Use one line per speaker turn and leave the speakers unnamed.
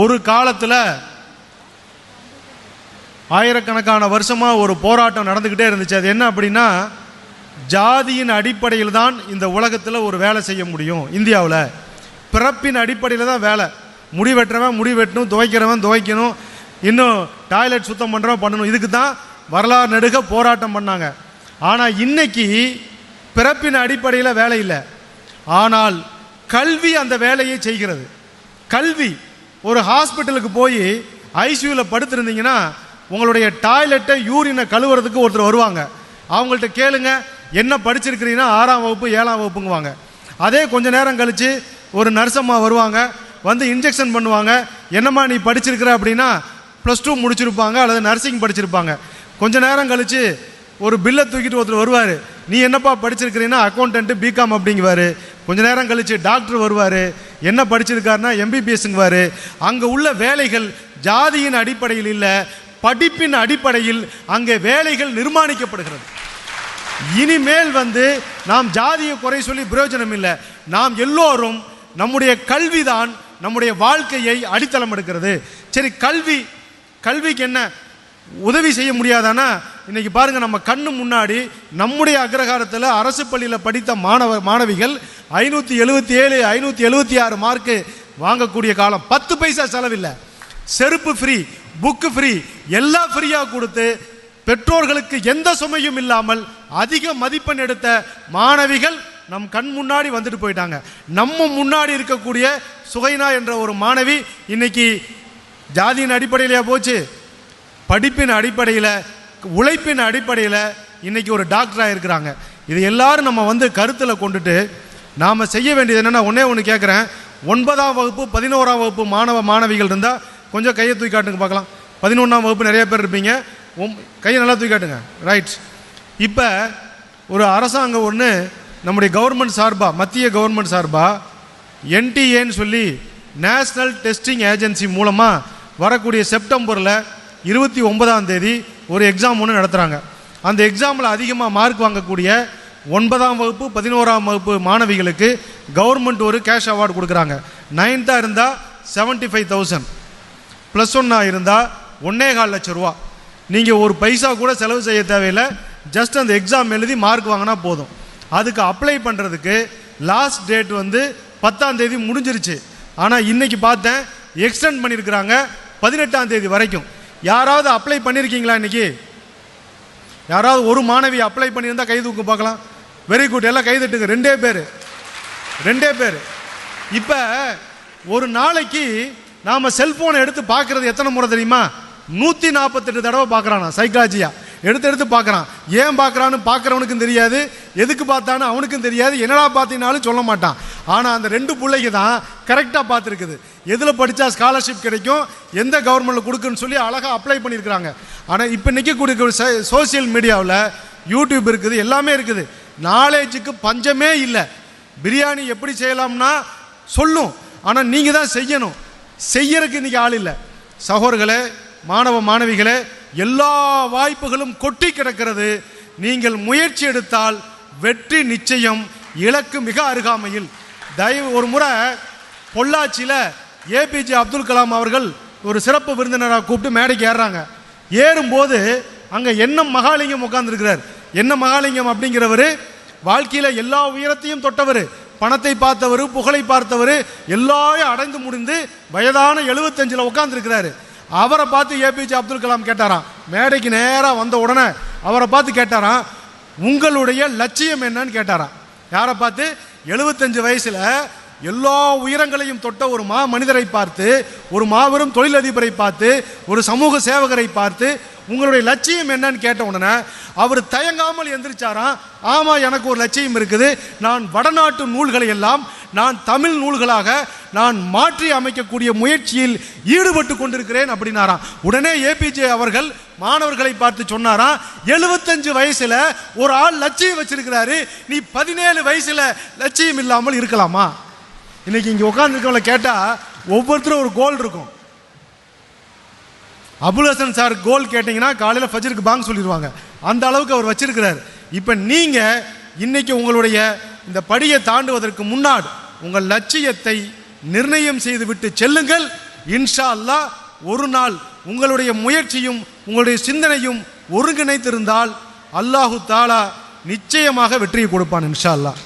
ஒரு காலத்தில் ஆயிரக்கணக்கான வருஷமாக ஒரு போராட்டம் நடந்துக்கிட்டே இருந்துச்சு. அது என்ன அப்படின்னா ஜாதியின் அடிப்படையில் தான் இந்த உலகத்தில் ஒரு வேலை செய்ய முடியும் இந்தியாவில். பிறப்பின் அடிப்படையில் தான் வேலை. முடி வெட்டுறவன் முடி வெட்டணும் துவைக்கிறவன் துவைக்கணும் இன்னும் டாய்லெட் சுத்தம் பண்ணுறவன் பண்ணணும். இதுக்கு தான் வரலாறு நெடுக போராட்டம் பண்ணாங்க. ஆனால் இன்னைக்கு பிறப்பின் அடிப்படையில் வேலை இல்லை. ஆனால் கல்வி அந்த வேலையை செய்கிறது. கல்வி ஒரு ஹாஸ்பிட்டலுக்கு போய் ஐசியூவில் படுத்திருந்தீங்கன்னா உங்களுடைய டாய்லெட்டை யூரினை கழுவுறதுக்கு ஒருத்தர் வருவாங்க. அவங்கள்ட்ட கேளுங்க என்ன படிச்சிருக்கிறீங்கன்னா ஆறாம் வகுப்பு ஏழாம் வகுப்புங்குவாங்க. அதே கொஞ்ச நேரம் கழித்து ஒரு நர்சம்மா வருவாங்க வந்து இன்ஜெக்ஷன் பண்ணுவாங்க. என்னம்மா நீ படிச்சிருக்கிற அப்படின்னா ப்ளஸ் டூ முடிச்சிருப்பாங்க அல்லது நர்சிங் படிச்சிருப்பாங்க. கொஞ்ச நேரம் கழித்து ஒரு பில்லை தூக்கிட்டு ஒருத்தர் வருவார். நீ என்னப்பா படிச்சிருக்கிறீன்னா அக்கௌண்டன்ட் பிகாம் அப்படிங்குவார். கொஞ்ச நேரம் கழித்து டாக்டர் வருவார். என்ன படிச்சிருக்காருன்னா எம்பிபிஎஸ்ங்குவார் அங்கே உள்ள வேலைகள் ஜாதியின் அடிப்படையில் இல்லை படிப்பின் அடிப்படையில் அங்கே வேலைகள் நிர்மாணிக்கப்படுகிறது. இனிமேல் வந்து நாம் ஜாதியை குறை சொல்லி பிரயோஜனம் இல்லை. நாம் எல்லோரும் நம்முடைய கல்விதான் நம்முடைய வாழ்க்கையை அடித்தளம் எடுக்கிறது. சரி கல்வி கல்விக்கு என்ன உதவி செய்ய முடியாதானா? இன்னைக்கு பாருங்க நம்ம கண்ணு முன்னாடி நம்முடைய அக்ரஹாரத்தில் அரசு பள்ளியில் படித்த மாணவ மாணவிகள் ஐநூற்றி எழுபத்தி ஏழு ஐநூற்றி எழுபத்தி ஆறு மார்க்கு வாங்கக்கூடிய காலம். பத்து பைசா செலவில்லை. செருப்பு ஃப்ரீ புக்கு ஃப்ரீ எல்லாம் ஃப்ரீயாக கொடுத்து பெற்றோர்களுக்கு எந்த சுமையும் இல்லாமல் அதிக மதிப்பெண் எடுத்த மாணவிகள் நம் கண் முன்னாடி வந்துட்டு போயிட்டாங்க. நம்ம முன்னாடி இருக்கக்கூடிய சுகைனா என்ற ஒரு மாணவி இன்னைக்கு ஜாதியின் அடிப்படையிலேயே போச்சு? படிப்பின் அடிப்படையில் உழைப்பின் அடிப்படையில் இன்றைக்கி ஒரு டாக்டராக இருக்கிறாங்க. இது எல்லாரும் நம்ம வந்து கருத்தில் கொண்டுட்டு நாம் செய்ய வேண்டியது என்னென்னா ஒன்றே ஒன்று கேட்குறேன் ஒன்பதாம் வகுப்பு பதினோராம் வகுப்பு மாணவ மாணவிகள் இருந்தால் கொஞ்சம் கையை தூக்கி காட்டுங்க பார்க்கலாம். பதினொன்றாம் வகுப்பு நிறைய பேர் இருப்பீங்க. ஒம் கையை நல்லா தூக்கி காட்டுங்க. ரைட் இப்போ ஒரு அரசாங்கம் ஒன்று நம்முடைய கவர்மெண்ட் சார்பாக மத்திய கவர்மெண்ட் சார்பாக என்டிஏன்னு சொல்லி நேஷ்னல் டெஸ்டிங் ஏஜென்சி மூலமாக வரக்கூடிய செப்டம்பரில் இருபத்தி ஒன்பதாம் தேதி ஒரு எக்ஸாம் ஒன்று நடத்துகிறாங்க அந்த எக்ஸாமில் அதிகமாக மார்க் வாங்கக்கூடிய ஒன்பதாம் வகுப்பு பதினோராம் வகுப்பு மாணவிகளுக்கு கவர்மெண்ட் ஒரு கேஷ் அவார்டு கொடுக்குறாங்க. நைன்த்தாக இருந்தால் செவன்ட்டி ஃபைவ் தௌசண்ட் ப்ளஸ் ஒன்னாக இருந்தால் ஒன்னே கால் லட்ச ரூபா. நீங்கள் ஒரு பைசா கூட செலவு செய்ய தேவையில்லை. ஜஸ்ட் அந்த எக்ஸாம் எழுதி மார்க் வாங்கினா போதும். அதுக்கு அப்ளை பண்ணுறதுக்கு லாஸ்ட் டேட் வந்து பத்தாம் தேதி முடிஞ்சிருச்சு. ஆனால் இன்றைக்கி பார்த்தேன் எக்ஸ்டெண்ட் பண்ணியிருக்கிறாங்க பதினெட்டாம் தேதி வரைக்கும். யாராவது அப்ளை பண்ணியிருக்கீங்களா இன்னைக்கு? யாராவது ஒரு மாணவி அப்ளை பண்ணியிருந்தால் கை தூக்கு பார்க்கலாம். வெரி குட் எல்லாம் கை தட்டுங்க. ரெண்டே பேர். ரெண்டே பேர். இப்போ ஒரு நாளைக்கு நாம் செல்ஃபோனை எடுத்து பார்க்குறது எத்தனை முறை தெரியுமா? நூற்றி நாற்பத்தெட்டு தடவை பார்க்குறானா சைக்காலஜியாக எடுத்து எடுத்து பார்க்குறான். ஏன் பார்க்குறான்னு பார்க்குறவனுக்கும் தெரியாது. எதுக்கு பார்த்தான்னு அவனுக்கும் தெரியாது. என்னடா பார்த்தீங்கனாலும் சொல்ல மாட்டான். ஆனால் அந்த ரெண்டு பிள்ளைக்கு தான் கரெக்டாக பார்த்துருக்குது. எதில் படித்தா ஸ்காலர்ஷிப் கிடைக்கும் எந்த கவர்மெண்ட்டில் கொடுக்குன்னு சொல்லி அழகாக அப்ளை பண்ணியிருக்கிறாங்க ஆனால் இப்போ நிற்கக்கூடிய சோசியல் மீடியாவில் யூடியூப் இருக்குது எல்லாமே இருக்குது. நாலேஜுக்கு பஞ்சமே இல்லை. பிரியாணி எப்படி செய்யலாம்னா சொல்லும். ஆனால் நீங்கள் தான் செய்யணும். செய்யறதுக்கு இன்றைக்கி ஆள் இல்லை. சகோதரர்களே மாணவ மாணவிகளே எல்லா வாய்ப்புகளும் கொட்டி கிடக்கிறது. நீங்கள் முயற்சி எடுத்தால் வெற்றி நிச்சயம் இலக்கு மிக அருகாமையில். தயவு ஒரு முறை பொள்ளாச்சியில் ஏபிஜே அப்துல் கலாம் அவர்கள் ஒரு சிறப்பு விருந்தினராக கூப்பிட்டு மேடைக்கு ஏறுறாங்க. ஏறும்போது அங்கே என்ன மகாலிங்கம் உட்கார்ந்துருக்கிறார்? என்ன மகாலிங்கம் அப்படிங்கிறவர் வாழ்க்கையில் எல்லா உயரத்தையும் தொட்டவர் பணத்தை பார்த்தவர் புகழை பார்த்தவர் எல்லாரையும் அடைந்து முடிந்து வயதான எழுபத்தஞ்சில் உட்காந்துருக்கிறாரு அவரை பார்த்து ஏபிஜே அப்துல் கலாம் கேட்டாராம். மேடைக்கு நேராக வந்த உடனே அவரை பார்த்து கேட்டாராம் உங்களுடைய லட்சியம் என்னன்னு? கேட்டாராம். யாரை பார்த்து? எழுபத்தஞ்சு வயசில் எல்லா உயரங்களையும் தொட்ட ஒரு மா மனிதரை பார்த்து ஒரு மாபெரும் தொழிலதிபரை பார்த்து ஒரு சமூக சேவகரை பார்த்து உங்களுடைய லட்சியம் என்னன்னு கேட்ட உடனே அவர் தயங்காமல் எந்திரிச்சாராம் ஆமாம் எனக்கு ஒரு லட்சியம் இருக்குது. நான் வடநாட்டு நூல்களை எல்லாம் நான் தமிழ் நூல்களாக நான் மாற்றி அமைக்கக்கூடிய முயற்சியில் ஈடுபட்டு கொண்டிருக்கிறேன் அப்படின்னாராம். உடனே ஏபிஜே அவர்கள் மாணவர்களை பார்த்து சொன்னாராம் எழுபத்தஞ்சு வயசில் ஒரு ஆள் லட்சியம் வச்சிருக்கிறாரு. நீ பதினேழு வயசில் லட்சியம் இல்லாமல் இருக்கலாமா? இன்னைக்கு இங்கே உட்காந்துருக்கவங்கள கேட்டால் ஒவ்வொருத்தரும் ஒரு கோல் இருக்கும். அபுல் சார் கோல் கேட்டிங்கன்னா காலையில் ஃபஜருக்கு பாங் சொல்லிடுவாங்க அந்த அளவுக்கு அவர் வச்சிருக்கிறார். இப்போ நீங்கள் இன்னைக்கு உங்களுடைய இந்த படியை தாண்டுவதற்கு முன்னாடி உங்கள் லட்சியத்தை நிர்ணயம் செய்து விட்டு செல்லுங்கள். இன்ஷா அல்லாஹ் ஒரு நாள் உங்களுடைய முயற்சியும் உங்களுடைய சிந்தனையும் ஒருங்கிணைத்திருந்தால் அல்லாஹு தாலா நிச்சயமாக வெற்றியை கொடுப்பான் இன்ஷா அல்லாஹ்